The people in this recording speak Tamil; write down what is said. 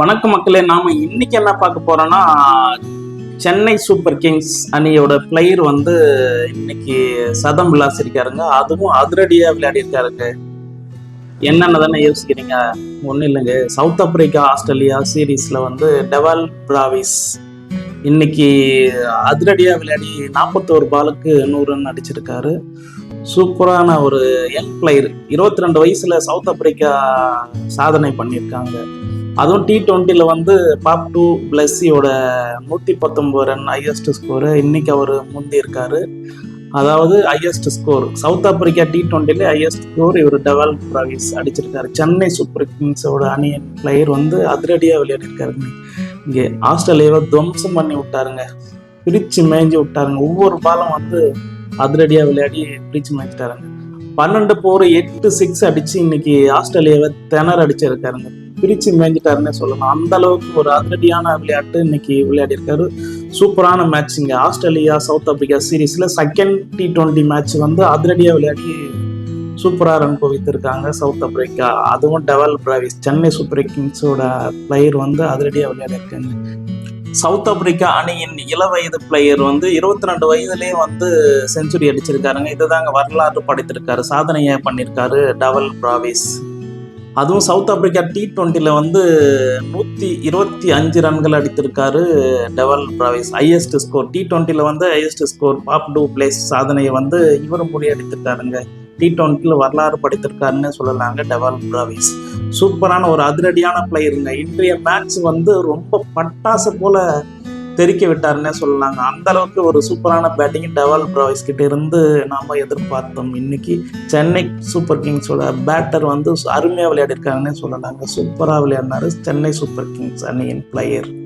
வணக்கம் மக்களே நாம இன்னைக்கு என்ன பார்க்க போறோம்னா சென்னை சூப்பர் கிங்ஸ் அணியோட பிளேயர் வந்து இன்னைக்கு சதம் விளாசிருக்காருங்க. அதுவும் அதிரடியா விளையாடிருக்காருங்க. என்னென்ன தானே யோசிக்கிறீங்க? ஒன்றும் இல்லைங்க. சவுத் ஆப்பிரிக்கா ஆஸ்திரேலியா சீரீஸ்ல வந்து டெவல் பிராவிஸ் இன்னைக்கு அதிரடியா விளையாடி நாற்பத்தோரு பாலுக்கு நூறு ரன் அடிச்சிருக்காரு. சூப்பரான ஒரு யங் பிளேயர் இருபத்தி ரெண்டு வயசுல சவுத் ஆப்பிரிக்கா சாதனை பண்ணியிருக்காங்க. அதுவும் டி டுவெண்ட்டியில் வந்து பாப் டூ பிளஸ்ஸியோட நூற்றி பத்தொம்பது ரன் ஹையஸ்ட் ஸ்கோரு இன்னைக்கு அவர் முந்தி இருக்கார் அதாவது highest score South Africa T டுவெண்ட்டிலே highest score இவர் டெவல் ப்ராவிஸ் அடிச்சிருக்காரு. சென்னை சூப்பர் கிங்ஸோட அணியன் பிளேயர் வந்து அதிரடியாக விளையாடிருக்காருங்க இங்கே ஆஸ்திரேலியாவை துவம்சம் பண்ணி விட்டாருங்க. பிரிச்சு மேய்ஞ்சி விட்டாருங்க. ஒவ்வொரு பாலும் வந்து அதிரடியாக விளையாடி பிரிச்சு மேய்ச்சிட்டாருங்க. பன்னெண்டு போர் எட்டு சிக்ஸ் அடித்து இன்னைக்கு ஆஸ்திரேலியாவை திணற அடிச்சிருக்காருங்க. பிரிச்சு மேய்ஞ்சிட்டாருன்னே சொல்லலாம் அந்த அளவுக்கு ஒரு அதிரடியான விளையாட்டு இன்னைக்கு விளையாடி இருக்காரு சூப்பரான மேட்ச் இங்கே. ஆஸ்திரேலியா சவுத் ஆப்பிரிக்கா சீரீஸ்ல செகண்ட் டி டுவெண்ட்டி மேட்ச் வந்து அதிரடியா விளையாடி சூப்பரா ரன் குவித்திருக்காங்க சவுத் ஆப்பிரிக்கா. அதுவும் டெவல் பிராவிஸ் சென்னை சூப்பர் கிங்ஸோட பிளேயர் வந்து அதிரடியாக விளையாடிருக்காங்க சவுத் ஆப்பிரிக்கா அணியின் இள வயது பிளேயர் வந்து இருபத்தி ரெண்டு வயதுலேயே வந்து செஞ்சுரி அடிச்சிருக்காருங்க. இதுதாங்க வரலாறு படைத்திருக்காரு. சாதனையை பண்ணியிருக்காரு டவல் பிராவிஸ். அதுவும் சவுத் ஆப்பிரிக்கா டி டுவெண்ட்டியில் வந்து நூற்றி இருபத்தி அஞ்சு ரன்கள் அடித்திருக்காரு Dewald Brevis. Highest score T டுவெண்ட்டியில் வந்து highest score Faf du Plessis சாதனையை வந்து இவர் முறியடித்திருக்காருங்க டி டுவெண்ட்டியில் வரலாறு படைத்திருக்காருன்னு சொல்லலாங்க டெவல் ப்ராவிஸ். சூப்பரான ஒரு அதிரடியான பிளேயருங்க இன்றைய மேட்ச் வந்து ரொம்ப பட்டாசு போல தெரிக்க விட்டாருன்னே சொல்லலாங்க. அந்த அளவுக்கு ஒரு சூப்பரான பேட்டிங் டெவல் ப்ராய்ஸ் கிட்ட இருந்து நாம எதிர்பார்த்தோம். இன்னைக்கு சென்னை சூப்பர் கிங்ஸோட பேட்டர் வந்து அருமையாக விளையாடிருக்காங்கன்னே சொல்லலாங்க. சூப்பராக விளையாடினாரு சென்னை சூப்பர் கிங்ஸ் அணியின் பிளேயர்